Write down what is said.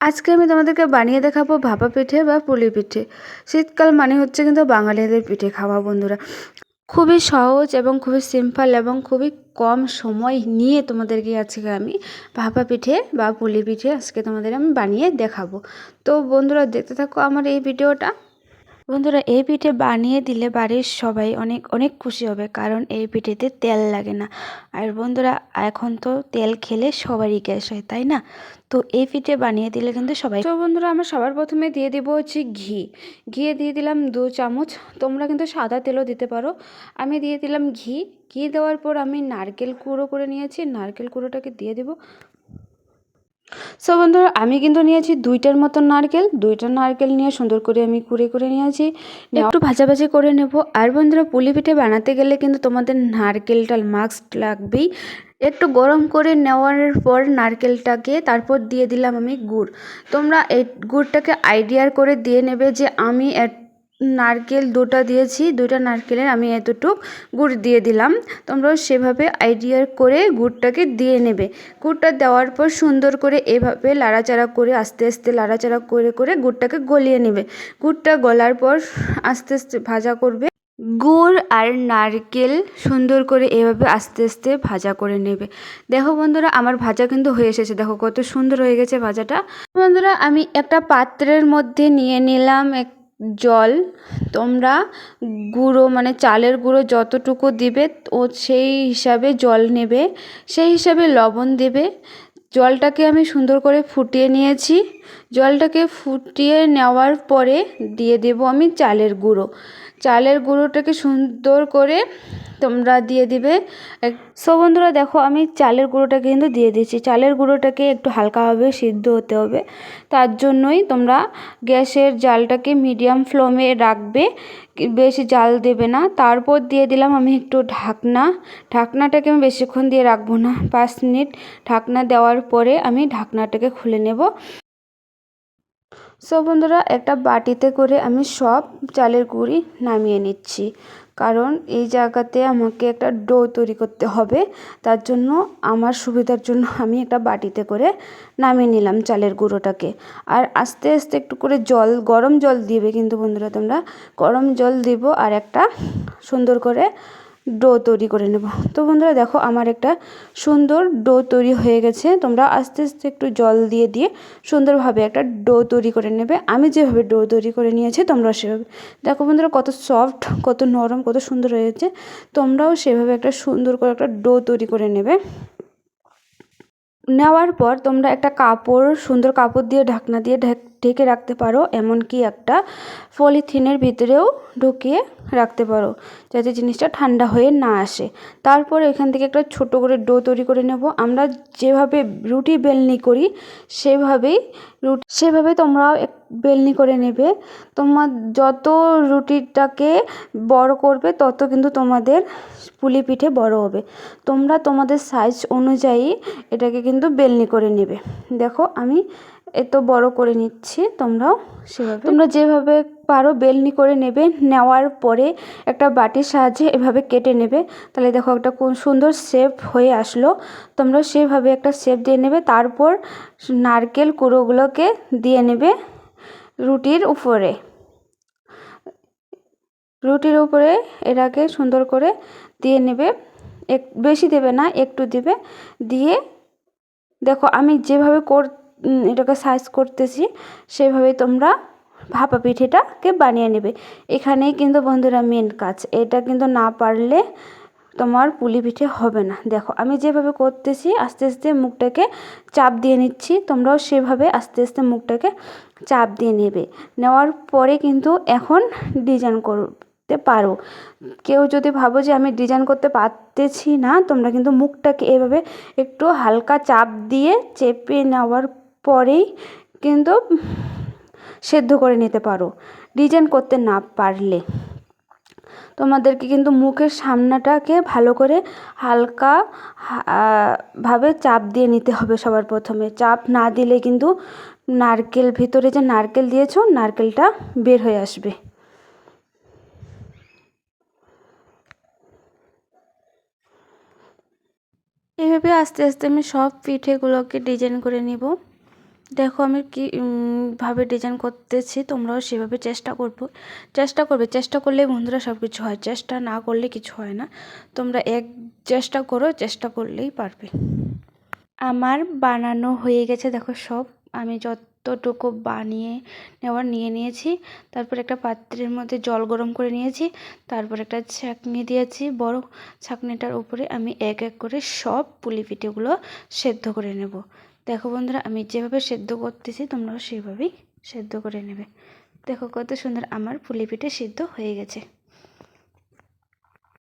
আজকে আমি তোমাদেরকে বানিয়ে দেখাবো ভাপা পিঠে বা পুলি পিঠে। শীতকাল মানে হচ্ছে কিন্তু বাঙালিদের পিঠে খাওয়া, বন্ধুরা। খুবই সহজ এবং খুবই সিম্পল এবং খুবই কম সময় নিয়ে তোমাদেরকে আজকে আমি ভাপা পিঠে বা পুলি পিঠে আজকে তোমাদের আমি বানিয়ে দেখাবো। তো বন্ধুরা, দেখতে থাকো আমার এই ভিডিওটা। বন্ধুরা, এই পিঠে বানিয়ে দিলে বাড়ির সবাই অনেক অনেক খুশি হবে, কারণ এই পিঠেতে তেল লাগে না। আর বন্ধুরা, এখন তো তেল খেলে সবারই গ্যাস হয়, তাই না? তো এই পিঠে বানিয়ে দিলে কিন্তু সবাই তো বন্ধুরা, আমরা সবার প্রথমে দিয়ে দেবো হচ্ছে ঘি। ঘি দিয়ে দিলাম দু চামচ। তোমরা কিন্তু সাদা তেলও দিতে পারো। আমি দিয়ে দিলাম ঘি। ঘি দেওয়ার পর আমি নারকেল কুড়ো করে নিয়েছি। নারকেল কুড়োটাকে দিয়ে দেবো। সো বন্ধুরা আমি কিন্তু নিয়েছি দুইটার মতন নারকেল দুইটা নারকেল নিয়ে সুন্দর করে আমি কুড়ে করে নিয়েছি। একটু ভাজাভাজি করে নেব। আর বন্ধুরা পুলি পিঠে বানাতে গেলে কিন্তু তোমাদের নারকেলটা মাস্ক লাগবেই। একটু গরম করে নেওয়ার পর নারকেলটাকে তারপর দিয়ে দিলাম আমি গুড়। তোমরা এই গুড়টাকে আইডিয়ার করে দিয়ে নেবে যে আমি নারকেল দুটা দিয়েছি দুটা নারকেলের আমি এতটুক গুড় দিয়ে দিলাম। তোমরাও সেভাবে আইডিয়ার করে গুড়টাকে দিয়ে নেবে। গুড়টা দেওয়ার পর সুন্দর করে এভাবে লাড়াচাড়া করে, আস্তে আস্তে লাড়াচাড়া করে করে গুড়টাকে গলিয়ে নেবে। গুড়টা গলার পর আস্তে আস্তে ভাজা করবে। গুড় আর নারকেল সুন্দর করে এভাবে আস্তে আস্তে ভাজা করে নেবে। দেখো বন্ধুরা, আমার ভাজা কিন্তু হয়ে এসেছে। দেখো কত সুন্দর হয়ে গেছে ভাজাটা। বন্ধুরা, আমি একটা পাত্রের মধ্যে নিয়ে নিলাম এক জল, তোমরা গুঁড়ো মানে চালের গুঁড়ো যতটুকু দিবে, ও সেই হিসাবে জল নেবে, সেই হিসাবে লবণ দেবে। জলটাকে আমি সুন্দর করে ফুটিয়ে নিয়েছি। জলটাকে ফুটিয়ে নেওয়ার পরে দিয়ে দেব আমি চালের গুঁড়ো। চালের গুঁড়োটাকে সুন্দর করে তোমরা দিয়ে দিবে। সো বন্ধুরা দেখো, আমি চালের গুঁড়োটাকে কিন্তু দিয়ে দিচ্ছি চালের গুঁড়োটাকে একটু হালকাভাবে সিদ্ধ হতে হবে। তার জন্যই তোমরা গ্যাসের জালটাকে মিডিয়াম ফ্লেমে রাখবে। বেশি জাল দেবে না। তারপর দিয়ে দিলাম আমি একটু ঢাকনা। ঢাকনাটাকে আমি বেশিক্ষণ দিয়ে রাখব না। পাঁচ মিনিট ঢাকনা দেওয়ার পরে আমি ঢাকনাটাকে খুলে নেব। সো বন্ধুরা, একটা বাটিতে করে আমি সব চালের গুঁড়ি নামিয়ে নিচ্ছি। কারণ এই জায়গাতে আমাকে একটা ডো তৈরি করতে হবে। তার জন্য আমার সুবিধার জন্য আমি একটা বাটিতে করে নামিয়ে নিলাম চালের গুঁড়োটাকে। আর আস্তে আস্তে একটু করে জল, গরম জল দিবে কিন্তু বন্ধুরা তোমরা। গরম জল দিব আর একটা সুন্দর করে ডো তৈরি করে নেব। তো বন্ধুরা দেখো আমার একটা সুন্দর ডো তৈরি হয়ে গেছে। তোমরা আস্তে আস্তে একটু জল দিয়ে দিয়ে সুন্দরভাবে একটা ডো তৈরি করে নেবে। আমি যেভাবে ডো তৈরি করে নিয়েছি, তোমরাও সেভাবে। দেখো বন্ধুরা কত সফট, কত নরম, কত সুন্দর হয়েছে তোমরাও সেভাবে একটা সুন্দর করে একটা ডো তৈরি করে নেবে। নেওয়ার পর তোমরা একটা কাপড়, সুন্দর কাপড় দিয়ে ঢাকনা দিয়ে ঢেকে রাখতে পারো, এমনকি একটা পলিথিনের ভিতরেও ঢুকিয়ে রাখতে পারো, যাতে জিনিসটা ঠান্ডা হয়ে না আসে। তারপর এখান থেকে একটা ছোট করে ডো তৈরি করে নেব। আমরা যেভাবে রুটি বেলনি করি, সেভাবেই রুটি সেভাবে তোমরাও এক বেলনি করে নেবে। তোমার যত রুটিটাকে বড় করবে, তত কিন্তু তোমাদের পুলি পিঠে বড় হবে। তোমরা তোমাদের সাইজ অনুযায়ী এটাকে কিন্তু বেলনি করে নেবে। দেখো, আমি এত বড় করে নিচ্ছি, তোমরাও সেভাবে। তোমরা যেভাবে পারো বেলনি করে নেবে, নেওয়ার পরে একটা বাটির সাহায্যে এভাবে কেটে নেবে। তাহলে দেখো একটা কোন সুন্দর শেপ হয়ে আসলো। তোমরা সেভাবে একটা শেপ দিয়ে নেবে, তারপর নারকেল কুড়োগুলোকে দিয়ে নেবে রুটির উপরে। রুটির উপরে এটাকে সুন্দর করে দিয়ে নেবে, এক বেশি দেবে না, একটু দেবে। দিয়ে দেখো আমি যেভাবে কর এটাকে সাইজ করতেছি সেভাবে তোমরা ভাপা পিঠেটাকে বানিয়ে নেবে। এখানেই কিন্তু বন্ধুরা মেন কাজ। এটা কিন্তু না পারলে তোমার পুলি পিঠে হবে না। দেখো, আমি যেভাবে করতেছি, আস্তে আস্তে মুখটাকে চাপ দিয়ে নিচ্ছি। তোমরাও সেভাবে আস্তে আস্তে মুখটাকে চাপ দিয়ে নেবে। নেওয়ার পরে কিন্তু এখন ডিজাইন করতে পারো। কেউ যদি ভাবো যে আমি ডিজাইন করতে পারতেছি না, তোমরা কিন্তু মুখটাকে এভাবে একটু হালকা চাপ দিয়ে চেপে নেওয়ার পরেই কিন্তু সেদ্ধ করে নিতে পারো। ডিজাইন করতে না পারলে। তোমাদেরকে কিন্তু মুখের সামনাটাকে ভালো করে হালকা ভাবে চাপ দিয়ে নিতে হবে সবার প্রথমে। চাপ না দিলে কিন্তু নারকেল ভিতরে যে নারকেল দিয়েছ, নারকেলটা বের হয়ে আসবে। এভাবে আস্তে আস্তে আমি সব পিঠেগুলোকে ডিজাইন করে নিব। দেখো আমি কি ভাবে ডিজাইন করতেছি, তোমরাও সেভাবে চেষ্টা করব। চেষ্টা করবে, চেষ্টা করলে বন্ধুরা সব কিছু হয়, চেষ্টা না করলে কিছু হয় না। তোমরা এক, চেষ্টা করো, চেষ্টা করলেই পারবে। আমার বানানো হয়ে গেছে, দেখো সব। আমি যতটুকু বানিয়ে নেওয়ার, নিয়ে নিয়েছি। তারপর একটা পাত্রের মধ্যে জল গরম করে নিয়েছি। তারপর একটা ছাঁকনি দিয়েছি। বড় ছাঁকনিটার উপরে আমি এক এক করে সব পুলি পিঠেগুলো সেদ্ধ করে নেব। দেখো বন্ধুরা, আমি যেভাবে সেদ্ধ করতেছি, তোমরাও সেভাবেই সেদ্ধ করে নেবে। দেখো কত সুন্দর আমার পুলি পিঠে সিদ্ধ হয়ে গেছে।